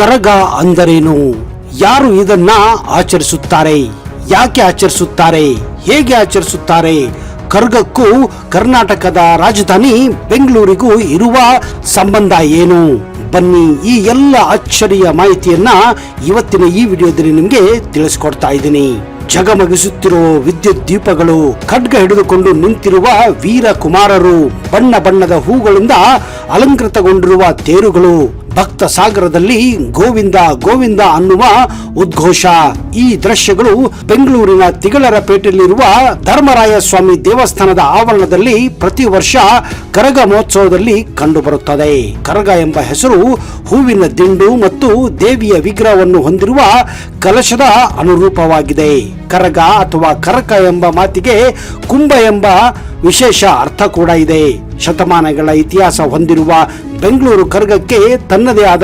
ಕರಗ ಅಂದರೇನು? ಯಾರು ಇದನ್ನ ಆಚರಿಸುತ್ತಾರೆ? ಯಾಕೆ ಆಚರಿಸುತ್ತಾರೆ? ಹೇಗೆ ಆಚರಿಸುತ್ತಾರೆ? ಕರ್ಗಕ್ಕೂ ಕರ್ನಾಟಕದ ರಾಜಧಾನಿ ಬೆಂಗಳೂರಿಗೂ ಇರುವ ಸಂಬಂಧ ಏನು? ಬನ್ನಿ ಈ ಎಲ್ಲ ಅಚ್ಚರಿಯ ಮಾಹಿತಿಯನ್ನ ಇವತ್ತಿನ ಈ ವಿಡಿಯೋದಲ್ಲಿ ನಿಮಗೆ ತಿಳಿಸ್ಕೊಡ್ತಾ ಇದ್ದೀನಿ. ಜಗಮಗಿಸುತ್ತಿರುವ ವಿದ್ಯುತ್ ದೀಪಗಳು ಖಡ್ಗ ಹಿಡಿದುಕೊಂಡು ನಿಂತಿರುವ ವೀರ ಕುಮಾರರು ಬಣ್ಣ ಬಣ್ಣದ ಹೂಗಳಿಂದ ಅಲಂಕೃತಗೊಂಡಿರುವ ತೇರುಗಳು ಭಕ್ತ ಸಾಗರದಲ್ಲಿ ಗೋವಿಂದ ಗೋವಿಂದ ಅನ್ನುವ ಉದ್ಘೋಷ. ಈ ದೃಶ್ಯಗಳು ಬೆಂಗಳೂರಿನ ತಿಗಳರ ಪೇಟೆಯಲ್ಲಿರುವ ಧರ್ಮರಾಯ ಸ್ವಾಮಿ ದೇವಸ್ಥಾನದ ಆವರಣದಲ್ಲಿ ಪ್ರತಿ ವರ್ಷ ಕರಗ ಮಹೋತ್ಸವದಲ್ಲಿ ಕಂಡುಬರುತ್ತದೆ. ಕರಗ ಎಂಬ ಹೆಸರು ಹೂವಿನ ದಿಂಡು ಮತ್ತು ದೇವಿಯ ವಿಗ್ರಹವನ್ನು ಹೊಂದಿರುವ ಕಲಶದ ಅನುರೂಪವಾಗಿದೆ. ಕರಗ ಅಥವಾ ಕರಕ ಎಂಬ ಮಾತಿಗೆ ಕುಂಭ ಎಂಬ ವಿಶೇಷ ಅರ್ಥ ಕೂಡ ಇದೆ. ಶತಮಾನಗಳ ಇತಿಹಾಸ ಹೊಂದಿರುವ ಬೆಂಗಳೂರು ಕರಗಕ್ಕೆ ತನ್ನದೇ ಆದ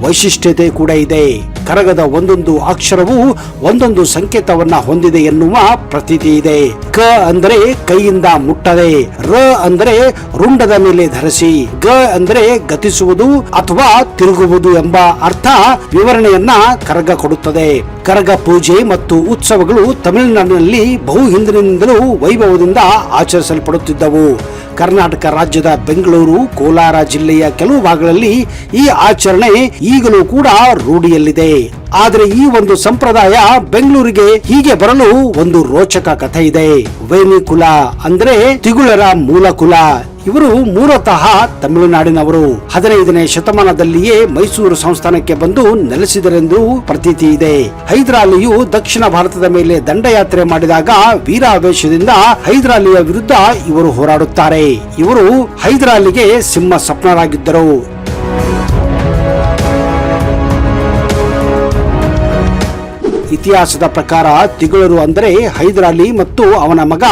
ವೈಶಿಷ್ಟ್ಯತೆ ಕೂಡ ಇದೆ. ಕರಗದ ಒಂದೊಂದು ಅಕ್ಷರವು ಒಂದೊಂದು ಸಂಕೇತವನ್ನ ಹೊಂದಿದೆ ಎನ್ನುವ ಪ್ರತೀತಿ ಇದೆ. ಕ ಅಂದರೆ ಕೈಯಿಂದ ಮುಟ್ಟದೆ. ರ ಅಂದರೆ ರುಂಡದ ಮೇಲೆ ಧರಿಸಿ. ಗ ಅಂದರೆ ಗತಿಸುವುದು ಅಥವಾ ತಿರುಗುವುದು ಎಂಬ ಅರ್ಥ ವಿವರಣೆಯನ್ನ ಕರಗ ಕೊಡುತ್ತದೆ. ಕರಗ ಪೂಜೆ ಮತ್ತು ಉತ್ಸವಗಳು ತಮಿಳುನಾಡಿನಲ್ಲಿ ಬಹು ಹಿಂದಿನಿಂದಲೂ ವೈಭವದಿಂದ ಆಚರಿಸಲ್ಪಡುತ್ತಿದ್ದವು. ಕರ್ನಾಟಕ ರಾಜ್ಯದ ಬೆಂಗಳೂರು, ಕೋಲಾರ ಜಿಲ್ಲೆಯ ಕೆಲವು ಭಾಗಗಳಲ್ಲಿ ಈ ಆಚರಣೆ ಈಗಲೂ ಕೂಡ ರೂಢಿಯಲ್ಲಿದೆ. ಆದರೆ ಈ ಒಂದು ಸಂಪ್ರದಾಯ ಬೆಂಗಳೂರಿಗೆ ಹೀಗೆ ಬರಲು ಒಂದು ರೋಚಕ ಕಥೆ ಇದೆ. ವೇಣಿ ಕುಲ ಅಂದ್ರೆ ತಿಗುಳರ ಮೂಲ ಕುಲ ಇವರು ಮೂಲತಃ ತಮಿಳುನಾಡಿನವರು. ಹದಿನೈದನೇ ಶತಮಾನದಲ್ಲಿಯೇ ಮೈಸೂರು ಸಂಸ್ಥಾನಕ್ಕೆ ಬಂದು ನೆಲೆಸಿದರೆಂದು ಪ್ರತೀತಿ ಇದೆ. ಹೈದರಾಲಿಯು ದಕ್ಷಿಣ ಭಾರತದ ಮೇಲೆ ದಂಡಯಾತ್ರೆ ಮಾಡಿದಾಗ ವೀರಾವೇಶದಿಂದ ಹೈದರಾಲಿಯ ವಿರುದ್ಧ ಇವರು ಹೋರಾಡುತ್ತಾರೆ. ಇವರು ಹೈದರಾಲಿಗೆ ಸಿಂಹ ಸ್ವಪ್ನರಾಗಿದ್ದರು. ಇತಿಹಾಸದ ಪ್ರಕಾರ ತಿಗಳರು ಅಂದರೆ ಹೈದರಾಲಿ ಮತ್ತು ಅವನ ಮಗ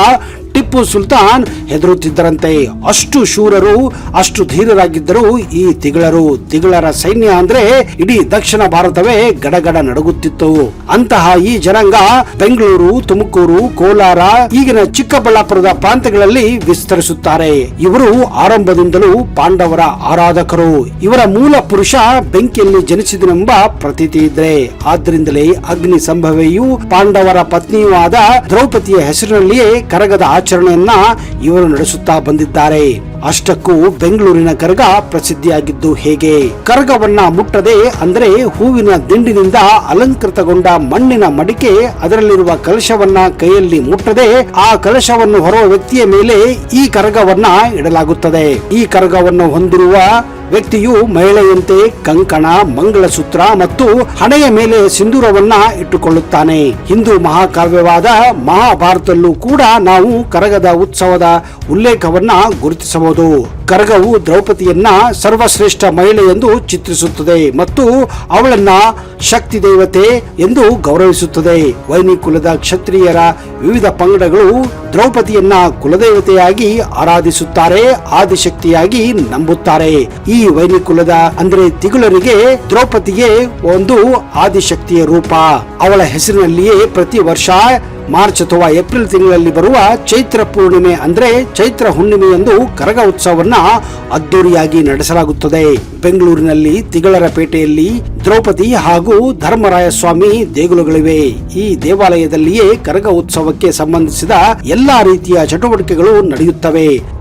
ಟಿಪ್ಪು ಸುಲ್ತಾನ್ ಹೆದರುತ್ತಿದ್ದರಂತೆ. ಅಷ್ಟು ಶೂರರು, ಅಷ್ಟು ಧೀರರಾಗಿದ್ದರು ಈ ತಿಗಳರು, ತಿಗಳರ ಸೈನ್ಯ ಅಂದ್ರೆ ಇಡೀ ದಕ್ಷಿಣ ಭಾರತವೇ ಗಡಗಡ ನಡುಗುತ್ತಿತ್ತು. ಅಂತಹ ಈ ಜನಾಂಗ ಬೆಂಗಳೂರು, ತುಮಕೂರು, ಕೋಲಾರ, ಈಗಿನ ಚಿಕ್ಕಬಳ್ಳಾಪುರದ ಪ್ರಾಂತ್ಯಗಳಲ್ಲಿ ವಿಸ್ತರಿಸುತ್ತಾರೆ. ಇವರು ಆರಂಭದಿಂದಲೂ ಪಾಂಡವರ ಆರಾಧಕರು. ಇವರ ಮೂಲ ಪುರುಷ ಬೆಂಕಿಯಲ್ಲಿ ಜನಿಸಿದನೆಂಬ ಪ್ರತೀತಿ ಇದ್ರೆ. ಆದ್ರಿಂದಲೇ ಅಗ್ನಿ ಸಂಭವೆಯು ಪಾಂಡವರ ಪತ್ನಿಯೂ ಆದ ದ್ರೌಪದಿಯ ಹೆಸರಿನಲ್ಲಿಯೇ ಕರಗದ ಆಚರಣೆಯನ್ನ ಇವರು ನಡೆಸುತ್ತಾ ಬಂದಿದ್ದಾರೆ. ಅಷ್ಟಕ್ಕೂ ಬೆಂಗಳೂರಿನ ಕರಗ ಪ್ರಸಿದ್ಧಿಯಾಗಿದ್ದು ಹೇಗೆ? ಕರಗವನ್ನ ಮುಟ್ಟದೆ ಅಂದರೆ ಹೂವಿನ ದಿಂಡಿನಿಂದ ಅಲಂಕೃತಗೊಂಡ ಮಣ್ಣಿನ ಮಡಿಕೆ ಅದರಲ್ಲಿರುವ ಕಲಶವನ್ನ ಕೈಯಲ್ಲಿ ಮುಟ್ಟದೆ ಆ ಕಲಶವನ್ನು ಹೊರುವ ವ್ಯಕ್ತಿಯ ಮೇಲೆ ಈ ಕರಗವನ್ನ ಇಡಲಾಗುತ್ತದೆ. ಈ ಕರಗವನ್ನು ಹೊಂದಿರುವ ವ್ಯಕ್ತಿಯು ಮಹಿಳೆಯಂತೆ ಕಂಕಣ, ಮಂಗಳಸೂತ್ರ ಮತ್ತು ಹಣೆಯ ಮೇಲೆ ಸಿಂಧೂರವನ್ನ ಇಟ್ಟುಕೊಳ್ಳುತ್ತಾನೆ. ಹಿಂದೂ ಮಹಾಕಾವ್ಯವಾದ ಮಹಾಭಾರತದಲ್ಲೂ ಕೂಡ ನಾವು ಕರಗದ ಉತ್ಸವದ ಉಲ್ಲೇಖವನ್ನ ಗುರುತಿಸಬಹುದು. ಕರಗವು ದ್ರೌಪದಿಯನ್ನ ಸರ್ವಶ್ರೇಷ್ಠ ಮಹಿಳೆ ಎಂದು ಚಿತ್ರಿಸುತ್ತದೆ ಮತ್ತು ಅವಳನ್ನ ಶಕ್ತಿ ದೇವತೆ ಎಂದು ಗೌರವಿಸುತ್ತದೆ. ವೈನಿ ಕುಲದ ಕ್ಷತ್ರಿಯರ ವಿವಿಧ ಪಂಗಡಗಳು ದ್ರೌಪದಿಯನ್ನ ಕುಲದೇವತೆಯಾಗಿ ಆರಾಧಿಸುತ್ತಾರೆ, ಆದಿಶಕ್ತಿಯಾಗಿ ನಂಬುತ್ತಾರೆ. ಈ ವೈನಿ ಕುಲದ ಅಂದ್ರೆ ತಿಗುಲರಿಗೆ ದ್ರೌಪದಿಗೆ ಒಂದು ಆದಿಶಕ್ತಿಯ ರೂಪ. ಅವಳ ಹೆಸರಿನಲ್ಲಿಯೇ ಪ್ರತಿ ವರ್ಷ ಮಾರ್ಚ್ ಅಥವಾ ಏಪ್ರಿಲ್ ತಿಂಗಳಲ್ಲಿ ಬರುವ ಚೈತ್ರ ಪೂರ್ಣಿಮೆ ಅಂದರೆ ಚೈತ್ರ ಹುಣ್ಣಿಮೆ ಎಂದು ಕರಗ ಉತ್ಸವವನ್ನು ಅದ್ದೂರಿಯಾಗಿ ನಡೆಸಲಾಗುತ್ತದೆ. ಬೆಂಗಳೂರಿನಲ್ಲಿ ತಿಗಳರ ಪೇಟೆಯಲ್ಲಿ ದ್ರೌಪದಿ ಹಾಗೂ ಧರ್ಮರಾಯ ಸ್ವಾಮಿ ದೇಗುಲಗಳಿವೆ. ಈ ದೇವಾಲಯದಲ್ಲಿಯೇ ಕರಗ ಉತ್ಸವಕ್ಕೆ ಸಂಬಂಧಿಸಿದ ಎಲ್ಲಾ ರೀತಿಯ ಚಟುವಟಿಕೆಗಳು ನಡೆಯುತ್ತವೆ.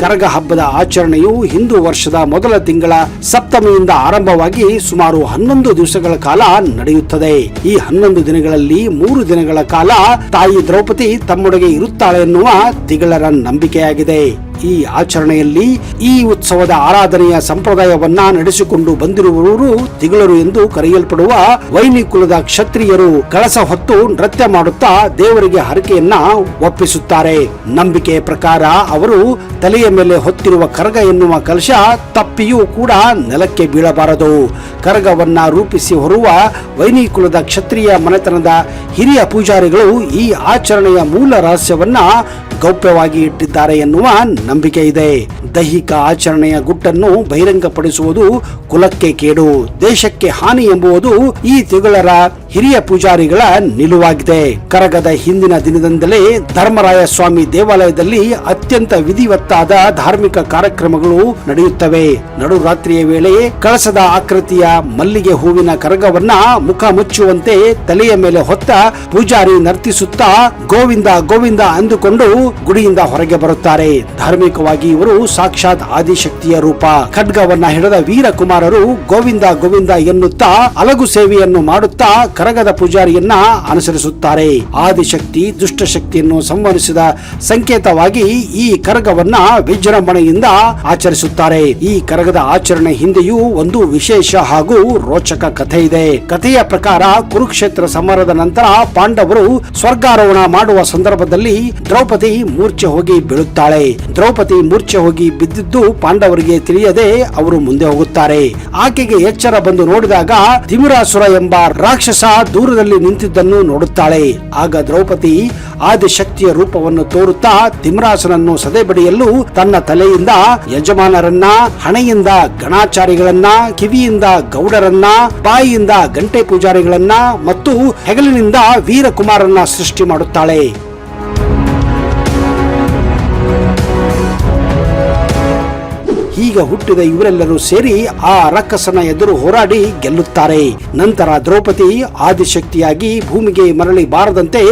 ಕರಗ ಹಬ್ಬದ ಆಚರಣೆಯು ಹಿಂದೂ ವರ್ಷದ ಮೊದಲ ತಿಂಗಳ ಸಪ್ತಮಿಯಿಂದ ಆರಂಭವಾಗಿ ಸುಮಾರು ಹನ್ನೊಂದು ದಿವಸಗಳ ಕಾಲ ನಡೆಯುತ್ತದೆ. ಈ ಹನ್ನೊಂದು ದಿನಗಳಲ್ಲಿ ಮೂರು ದಿನಗಳ ಕಾಲ ತಾಯಿ ದ್ರೌಪದಿ ತಮ್ಮೊಡಗೆ ಇರುತ್ತಾಳೆ ಎನ್ನುವ ತಿಗಳರ ನಂಬಿಕೆಯಾಗಿದೆ. ಈ ಆಚರಣೆಯಲ್ಲಿ ಈ ಉತ್ಸವದ ಆರಾಧನೆಯ ಸಂಪ್ರದಾಯವನ್ನ ನಡೆಸಿಕೊಂಡು ಬಂದಿರುವವರು ತಿಗಳರು ಎಂದು ಕರೆಯಲ್ಪಡುವ ವೈನಿ ಕುಲದ ಕ್ಷತ್ರಿಯರು ಕಳಸ ಹೊತ್ತು ನೃತ್ಯ ಮಾಡುತ್ತಾ ದೇವರಿಗೆ ಹರಕೆಯನ್ನ ಒಪ್ಪಿಸುತ್ತಾರೆ. ನಂಬಿಕೆಯ ಪ್ರಕಾರ ಅವರು ತಲೆಯ ಮೇಲೆ ಹೊತ್ತಿರುವ ಕರಗ ಎನ್ನುವ ಕಲಶ ತಪ್ಪಿಯೂ ಕೂಡ ನೆಲಕ್ಕೆ ಬೀಳಬಾರದು. ಕರಗವನ್ನ ರೂಪಿಸಿ ಹೊರುವ ವೈನಿ ಕುಲದ ಕ್ಷತ್ರಿಯ ಮನೆತನದ ಹಿರಿಯ ಪೂಜಾರಿಗಳು ಈ ಆಚರಣೆಯ ಮೂಲ ರಹಸ್ಯವನ್ನ ಗೌಪ್ಯವಾಗಿ ಇಟ್ಟಿದ್ದಾರೆ ಎನ್ನುವ ನಂಬಿಕೆ ಇದೆ. ದೈಹಿಕ ಆಚರಣೆಯ ಗುಟ್ಟನ್ನು ಬಹಿರಂಗಪಡಿಸುವುದು ಕುಲಕ್ಕೆ ಕೇಡು, ದೇಶಕ್ಕೆ ಹಾನಿ ಎಂಬುವುದು ಈ ತಿಗಳರ ಹಿರಿಯ ಪೂಜಾರಿಗಳ ನಿಲುವಾಗಿದೆ. ಕರಗದ ಹಿಂದಿನ ದಿನದಿಂದಲೇ ಧರ್ಮರಾಯ ಸ್ವಾಮಿ ದೇವಾಲಯದಲ್ಲಿ ಅತ್ಯಂತ ವಿಧಿವತ್ತಾದ ಧಾರ್ಮಿಕ ಕಾರ್ಯಕ್ರಮಗಳು ನಡೆಯುತ್ತವೆ. ನಡುರಾತ್ರಿಯ ವೇಳೆ ಕಳಸದ ಆಕೃತಿಯ ಮಲ್ಲಿಗೆ ಹೂವಿನ ಕರಗವನ್ನ ಮುಖ ಮುಚ್ಚುವಂತೆ ತಲೆಯ ಮೇಲೆ ಹೊತ್ತ ಪೂಜಾರಿ ನರ್ತಿಸುತ್ತಾ ಗೋವಿಂದ ಗೋವಿಂದ ಅಂದುಕೊಂಡು ಗುಡಿಯಿಂದ ಹೊರಗೆ ಬರುತ್ತಾರೆ. ಧಾರ್ಮಿಕವಾಗಿ ಇವರು ಸಾಕ್ಷಾತ್ ಆದಿಶಕ್ತಿಯ ರೂಪ. ಖಡ್ಗವನ್ನ ಹಿಡಿದ ವೀರಕುಮಾರರು ಗೋವಿಂದ ಗೋವಿಂದ ಎನ್ನುತ್ತಾ ಅಲಗು ಸೇವೆಯನ್ನು ಮಾಡುತ್ತಾ ಕರಗದ ಪೂಜಾರಿಯನ್ನ ಅನುಸರಿಸುತ್ತಾರೆ. ಆದಿಶಕ್ತಿ, ದುಷ್ಟಶಕ್ತಿಯನ್ನು ಸಂವರಿಸಿದ ಸಂಕೇತವಾಗಿ ಈ ಕರಗವನ್ನ ವಿಜೃಂಭಣೆಯಿಂದ ಆಚರಿಸುತ್ತಾರೆ. ಈ ಕರಗದ ಆಚರಣೆ ಹಿಂದೆಯೂ ಒಂದು ವಿಶೇಷ ಹಾಗೂ ರೋಚಕ ಕಥೆ ಇದೆ. ಕಥೆಯ ಪ್ರಕಾರ ಕುರುಕ್ಷೇತ್ರ ಸಮರದ ನಂತರ ಪಾಂಡವರು ಸ್ವರ್ಗಾರೋಹಣ ಮಾಡುವ ಸಂದರ್ಭದಲ್ಲಿ ದ್ರೌಪದಿ ಮೂರ್ಛೆ ಹೋಗಿ ಬೀಳುತ್ತಾಳೆ. ದ್ರೌಪದಿ ಮೂರ್ಛೆ ಹೋಗಿ ಬಿದ್ದಿದ್ದು ಪಾಂಡವರಿಗೆ ತಿಳಿಯದೆ ಅವರು ಮುಂದೆ ಹೋಗುತ್ತಾರೆ. ಆಕೆಗೆ ಎಚ್ಚರ ಬಂದು ನೋಡಿದಾಗ ತಿಮಿರಾಸುರ ಎಂಬ ರಾಕ್ಷಸ ದೂರದಲ್ಲಿ ನಿಂತಿದ್ದನ್ನು ನೋಡುತ್ತಾಳೆ. ಆಗ ದ್ರೌಪದಿ ಆದಿಶಕ್ತಿಯ ರೂಪವನ್ನು ತೋರುತ್ತಾ ತಿಮ್ರಾಸನನ್ನು ಸದೆಬಡಿಯಲು ತನ್ನ ತಲೆಯಿಂದ ಯಜಮಾನರನ್ನ, ಹಣೆಯಿಂದ ಗಣಾಚಾರಿಗಳನ್ನ, ಕಿವಿಯಿಂದ ಗೌಡರನ್ನ, ಬಾಯಿಯಿಂದ ಗಂಟೆ ಪೂಜಾರಿಗಳನ್ನ ಮತ್ತು ಹೆಗಲಿನಿಂದ ವೀರಕುಮಾರನ್ನ ಸೃಷ್ಟಿ ಮಾಡುತ್ತಾಳೆ. ಈಗ ಹುಟ್ಟಿದ ಇವರೆಲ್ಲರೂ ಸೇರಿ ಆ ರಕ್ಕಸನ ಎದುರು ಹೋರಾಡಿ ಗೆಲ್ಲುತ್ತಾರೆ. ನಂತರ ದ್ರೌಪದಿ ಆದಿಶಕ್ತಿಯಾಗಿ ಭೂಮಿಗೆ ಮರಳಿ ಬಾರದಂತೆ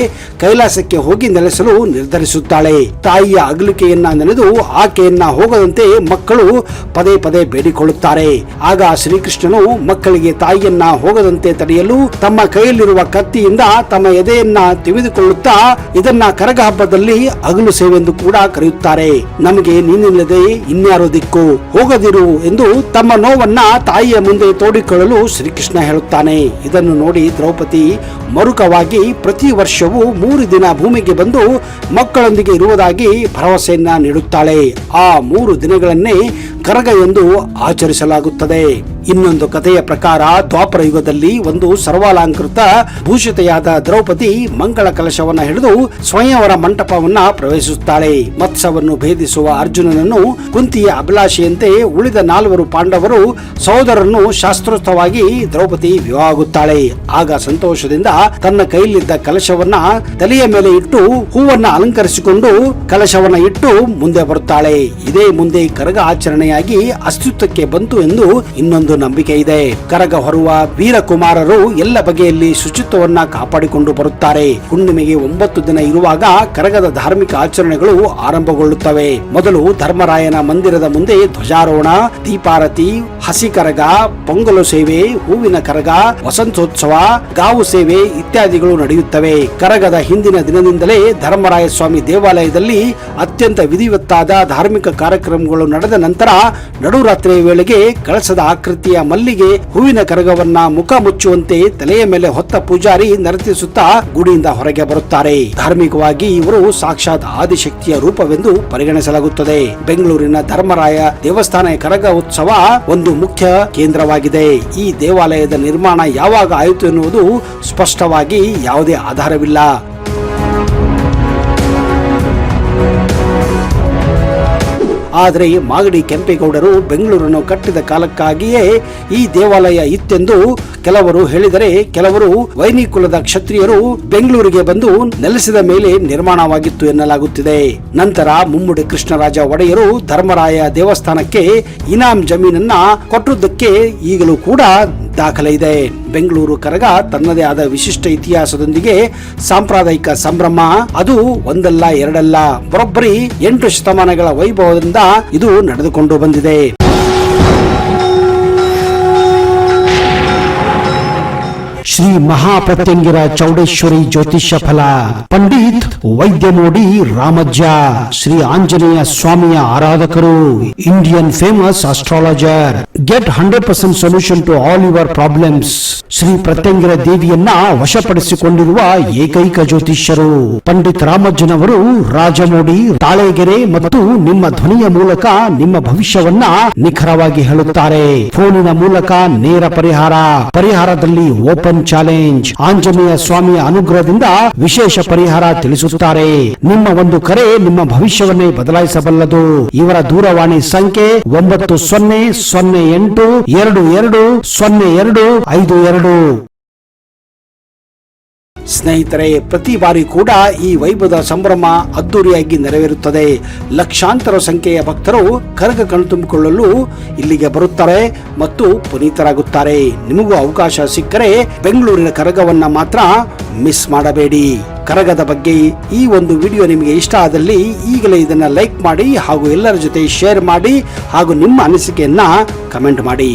ಕೈಲಾಸಕ್ಕೆ ಹೋಗಿ ನೆಲೆಸಲು ನಿರ್ಧರಿಸುತ್ತಾಳೆ. ತಾಯಿಯ ಅಗಲಿಕೆಯನ್ನ ನೆನೆದು ಆಕೆಯನ್ನ ಹೋಗದಂತೆ ಮಕ್ಕಳು ಪದೇ ಪದೇ ಬೇಡಿಕೊಳ್ಳುತ್ತಾರೆ. ಆಗ ಶ್ರೀಕೃಷ್ಣನು ಮಕ್ಕಳಿಗೆ ತಾಯಿಯನ್ನ ಹೋಗದಂತೆ ತಡೆಯಲು ತಮ್ಮ ಕೈಯಲ್ಲಿರುವ ಕತ್ತಿಯಿಂದ ತಮ್ಮ ಎದೆಯನ್ನ ತೆಗೆದುಕೊಳ್ಳುತ್ತಾ ಇದನ್ನ ಕರಗ ಹಬ್ಬದಲ್ಲಿ ಅಗಲು ಸೇವೆಂದು ಕೂಡ ಕರೆಯುತ್ತಾರೆ. ನಮಗೆ ನೀನಿಲ್ಲದೆ ಇನ್ಯಾರೋ ದಿಕ್ಕು? ಹೋಗದಿರು ಎಂದು ತಮ್ಮ ನೋವನ್ನ ತಾಯಿಯ ಮುಂದೆ ತೋಡಿಕೊಳ್ಳಲು ಶ್ರೀಕೃಷ್ಣ ಹೇಳುತ್ತಾನೆ. ಇದನ್ನು ನೋಡಿ ದ್ರೌಪದಿ ಮರುಕವಾಗಿ ಪ್ರತಿ ವರ್ಷವೂ ಮೂರು ದಿನ ಭೂಮಿಗೆ ಬಂದು ಮಕ್ಕಳೊಂದಿಗೆ ಇರುವುದಾಗಿ ಭರವಸೆಯನ್ನ ನೀಡುತ್ತಾಳೆ. ಆ ಮೂರು ದಿನಗಳನ್ನೇ ಕರಗ ಎಂದು ಆಚರಿಸಲಾಗುತ್ತದೆ. ಇನ್ನೊಂದು ಕಥೆಯ ಪ್ರಕಾರ ದ್ವಾಪರ ಯುಗದಲ್ಲಿ ಒಂದು ಸರ್ವಾಲಂಕೃತ ಭೂಷಿತೆಯಾದ ದ್ರೌಪದಿ ಮಂಗಳ ಕಲಶವನ್ನ ಹಿಡಿದು ಸ್ವಯಂವರ ಮಂಟಪವನ್ನ ಪ್ರವೇಶಿಸುತ್ತಾಳೆ. ಮತ್ಸವನ್ನು ಭೇದಿಸುವ ಅರ್ಜುನನನ್ನು ಕುಂತಿಯ ಅಭಿಲಾಷೆಯಂತೆ ಉಳಿದ ನಾಲ್ವರು ಪಾಂಡವರು ಸಹೋದರನ್ನು ಶಾಸ್ತ್ರೋಕ್ತವಾಗಿ ದ್ರೌಪದಿ ವಿವಾಹಗುತ್ತಾಳೆ ಆಗ ಸಂತೋಷದಿಂದ ತನ್ನ ಕೈಯಲ್ಲಿದ್ದ ಕಲಶವನ್ನ ತಲೆಯ ಮೇಲೆ ಇಟ್ಟು ಹೂವನ್ನ ಅಲಂಕರಿಸಿಕೊಂಡು ಕಲಶವನ್ನ ಇಟ್ಟು ಮುಂದೆ ಬರುತ್ತಾಳೆ. ಇದೇ ಮುಂದೆ ಕರಗ ಆಚರಣೆಯಾಗಿ ಅಸ್ತಿತ್ವಕ್ಕೆ ಬಂತು ಎಂದು ಇನ್ನೊಂದು ನಂಬಿಕೆ ಇದೆ. ಕರಗ ಹೊರುವ ವೀರಕುಮಾರರು ಎಲ್ಲ ಬಗೆಯಲ್ಲಿ ಶುಚಿತ್ವವನ್ನ ಕಾಪಾಡಿಕೊಂಡು ಬರುತ್ತಾರೆ. ಹುಣ್ಣಿಮೆಗೆ ಒಂಬತ್ತು ದಿನ ಇರುವಾಗ ಕರಗದ ಧಾರ್ಮಿಕ ಆಚರಣೆಗಳು ಆರಂಭಗೊಳ್ಳುತ್ತವೆ. ಮೊದಲು ಧರ್ಮರಾಯನ ಮಂದಿರದ ಮುಂದೆ ಧ್ವಜಾರೋಹಣ, ದೀಪಾರತಿ, ಹಸಿ ಕರಗ, ಪೊಂಗಲು ಸೇವೆ, ಹೂವಿನ ಕರಗ, ವಸಂತೋತ್ಸವ, ಗಾವು ಸೇವೆ ಇತ್ಯಾದಿಗಳು ನಡೆಯುತ್ತವೆ. ಕರಗದ ಹಿಂದಿನ ದಿನದಿಂದಲೇ ಧರ್ಮರಾಯ ಸ್ವಾಮಿ ದೇವಾಲಯದಲ್ಲಿ ಅತ್ಯಂತ ವಿಧಿವತ್ತಾದ ಧಾರ್ಮಿಕ ಕಾರ್ಯಕ್ರಮಗಳು ನಡೆದ ನಂತರ ನಡುರಾತ್ರಿಯ ವೇಳೆಗೆ ಕಳಸದ ಆಕೃತಿಯ ಮಲ್ಲಿಗೆ ಹೂವಿನ ಕರಗವನ್ನ ಮುಖ ಮುಚ್ಚುವಂತೆ ತಲೆಯ ಮೇಲೆ ಹೊತ್ತ ಪೂಜಾರಿ ನರ್ತಿಸುತ್ತಾ ಗುಡಿಯಿಂದ ಹೊರಗೆ ಬರುತ್ತಾರೆ. ಧಾರ್ಮಿಕವಾಗಿ ಇವರು ಸಾಕ್ಷಾತ್ ಆದಿಶಕ್ತಿಯ ರೂಪವೆಂದು ಪರಿಗಣಿಸಲಾಗುತ್ತದೆ. ಬೆಂಗಳೂರಿನ ಧರ್ಮರಾಯ ದೇವಸ್ಥಾನ ಕರಗ ಉತ್ಸವ ಒಂದು ಮುಖ್ಯ ಕೇಂದ್ರವಾಗಿದೆ. ಈ ದೇವಾಲಯದ ನಿರ್ಮಾಣ ಯಾವಾಗ ಆಯಿತು ಎನ್ನುವುದು ಸ್ಪಷ್ಟವಾಗಿ ಯಾವುದೇ ಆಧಾರವಿಲ್ಲ. ಆದರೆ ಮಾಗಡಿ ಕೆಂಪೇಗೌಡರು ಬೆಂಗಳೂರನ್ನು ಕಟ್ಟಿದ ಕಾಲಕ್ಕಾಗಿಯೇ ಈ ದೇವಾಲಯ ಇತ್ತೆಂದು ಕೆಲವರು ಹೇಳಿದರೆ ಕೆಲವರು ವೈನಿಕುಲದ ಕ್ಷತ್ರಿಯರು ಬೆಂಗಳೂರಿಗೆ ಬಂದು ನೆಲೆಸಿದ ಮೇಲೆ ನಿರ್ಮಾಣವಾಗಿತ್ತು ಎನ್ನಲಾಗುತ್ತಿದೆ. ನಂತರ ಮುಮ್ಮಡಿ ಕೃಷ್ಣರಾಜ ಒಡೆಯರು ಧರ್ಮರಾಯ ದೇವಸ್ಥಾನಕ್ಕೆ ಇನಾಮ್ ಜಮೀನನ್ನ ಕೊಟ್ಟುದಕ್ಕೆ ಈಗಲೂ ಕೂಡ ದಾಖಲೆ ಇದೆ. ಬೆಂಗಳೂರು ಕರಗ ತನ್ನದೇ ಆದ ವಿಶಿಷ್ಟ ಇತಿಹಾಸದೊಂದಿಗೆ ಸಾಂಪ್ರದಾಯಿಕ ಸಂಭ್ರಮ, ಅದು ಒಂದಲ್ಲ ಎರಡಲ್ಲ, ಬರೊಬ್ಬರಿ ಎಂಟು ಶತಮಾನಗಳ ವೈಭವದಿಂದ ಇದು ನಡೆದುಕೊಂಡು ಬಂದಿದೆ. ಶ್ರೀ ಮಹಾಪ್ರತ್ಯಂಗಿರ ಚೌಡೇಶ್ವರಿ ಜ್ಯೋತಿಷ್ಯ ಫಲ. ಪಂಡಿತ್ ವೈದ್ಯ ಮೋಡಿ ರಾಮಜ್ಜ ಶ್ರೀ ಆಂಜನೇಯ ಸ್ವಾಮಿಯ ಆರಾಧಕರು. Indian famous astrologer. Get hundred percent solution to all your problems. Shri Pratyangira ದೇವಿಯನ್ನ ವಶಪಡಿಸಿಕೊಂಡಿರುವ ಏಕೈಕ ಜ್ಯೋತಿಷ್ಯರು. ಪಂಡಿತ್ ರಾಮಜ್ಜನವರು ರಾಜಮೋಡಿ, ತಾಳೆಗೆರೆ ಮತ್ತು ನಿಮ್ಮ ಧ್ವನಿಯ ಮೂಲಕ ನಿಮ್ಮ ಭವಿಷ್ಯವನ್ನ ನಿಖರವಾಗಿ ಹೇಳುತ್ತಾರೆ. ಫೋನಿನ ಮೂಲಕ ನೇರ ಪರಿಹಾರ. ಪರಿಹಾರದಲ್ಲಿ ಓಪನ್ ಚಾಲೆಂಜ್ ಆಂಜನೇಯ ಸ್ವಾಮಿಯ ಅನುಗ್ರಹದಿಂದ ವಿಶೇಷ ಪರಿಹಾರ ತಿಳಿಸುತ್ತಾರೆ. ನಿಮ್ಮ ಒಂದು ಕರೆ ನಿಮ್ಮ ಭವಿಷ್ಯವನ್ನೇ ಬದಲಾಯಿಸಬಲ್ಲದು. ಇವರ ದೂರವಾಣಿ ಸಂಖ್ಯೆ ಒಂಬತ್ತು ಸೊನ್ನೆ ಸೊನ್ನೆ ಎಂಟು ಎರಡು ಎರಡು ಸೊನ್ನೆ ಎರಡು ಐದು ಎರಡು. ಸ್ನೇಹಿತರೆ, ಪ್ರತಿ ಬಾರಿ ಕೂಡ ಈ ವೈಭವದ ಸಂಭ್ರಮ ಅದ್ದೂರಿಯಾಗಿ ನೆರವೇರುತ್ತದೆ. ಲಕ್ಷಾಂತರ ಸಂಖ್ಯೆಯ ಭಕ್ತರು ಕರಗ ಕಣ್ತುಂಬಿಕೊಳ್ಳಲು ಇಲ್ಲಿಗೆ ಬರುತ್ತಾರೆ ಮತ್ತು ಪುನೀತರಾಗುತ್ತಾರೆ. ನಿಮಗೂ ಅವಕಾಶ ಸಿಕ್ಕರೆ ಬೆಂಗಳೂರಿನ ಕರಗವನ್ನ ಮಾತ್ರ ಮಿಸ್ ಮಾಡಬೇಡಿ. ಕರಗದ ಬಗ್ಗೆ ಈ ಒಂದು ವಿಡಿಯೋ ನಿಮಗೆ ಇಷ್ಟ ಆದಲ್ಲಿ ಈಗಲೇ ಇದನ್ನ ಲೈಕ್ ಮಾಡಿ ಹಾಗೂ ಎಲ್ಲರ ಜೊತೆ ಶೇರ್ ಮಾಡಿ ಹಾಗೂ ನಿಮ್ಮ ಅನಿಸಿಕೆಯನ್ನ ಕಮೆಂಟ್ ಮಾಡಿ.